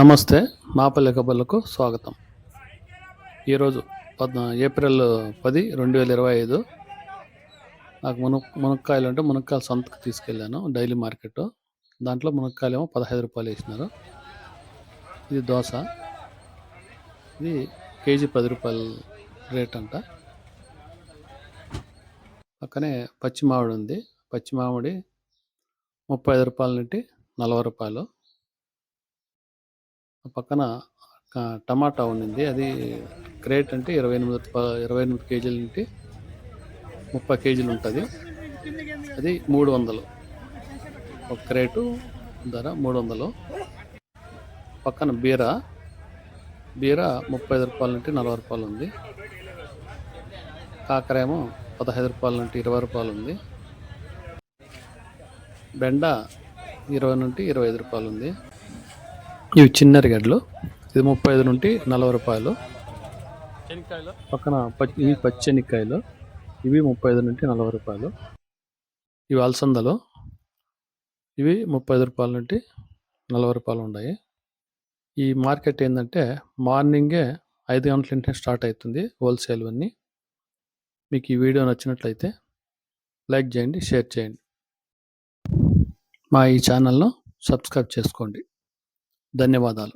నమస్తే మాపల్లి కబర్లకు స్వాగతం. ఈరోజు పద్నా ఏప్రిల్ పది రెండు వేల ఇరవై ఐదు. నాకు మున మునక్కాయలు అంటే మునక్కాయలు సొంతకు తీసుకెళ్ళాను డైలీ మార్కెట్. దాంట్లో మునక్కాయలు ఏమో పదహైదు రూపాయలు వేసినారు. ఇది దోశ. ఇది కేజీ పది రూపాయలు రేట్ అంట. పక్కనే పచ్చి మామిడి ఉంది. పచ్చి మామిడి ముప్పై ఐదు రూపాయల నుండి నలభై రూపాయలు. పక్కన ఆ, టమాటా ఉండింది. అది క్రేట్ అంటే ఇరవై ఎనిమిది ఇరవై ఎనిమిది కేజీల నుండి ముప్పై కేజీలు ఉంటుంది. అది మూడు వందలు. ఒక క్రేటు ధర మూడు వందలు. పక్కన బీర. బీర ముప్పై ఐదు రూపాయల నుండి నలభై రూపాయలు ఉంది. కాకర ఏమో పదహైదు రూపాయల నుండి ఇరవై రూపాయలు ఉంది. బెండ ఇరవై నుండి ఇరవై ఐదు రూపాయలు ఉంది. ఇవి చిన్న గడ్డలు. ఇది ముప్పై ఐదు నుండి నలభై రూపాయలు. పక్కన పచ్చి ఇవి పచ్చెనిక్కాయలు ఇవి ముప్పై ఐదు నుండి నలభై రూపాయలు. ఇవి అలసందలు. ఇవి ముప్పై ఐదు రూపాయల నుండి నలభై రూపాయలు ఉన్నాయి. ఈ మార్కెట్ ఏంటంటే మార్నింగే ఐదు గంటల నుండి స్టార్ట్ అవుతుంది హోల్సేల్ అన్నీ. మీకు ఈ వీడియో నచ్చినట్లయితే లైక్ చేయండి షేర్ చేయండి. మా ఈ ఛానల్ను సబ్స్క్రైబ్ చేసుకోండి. ధన్యవాదాలు.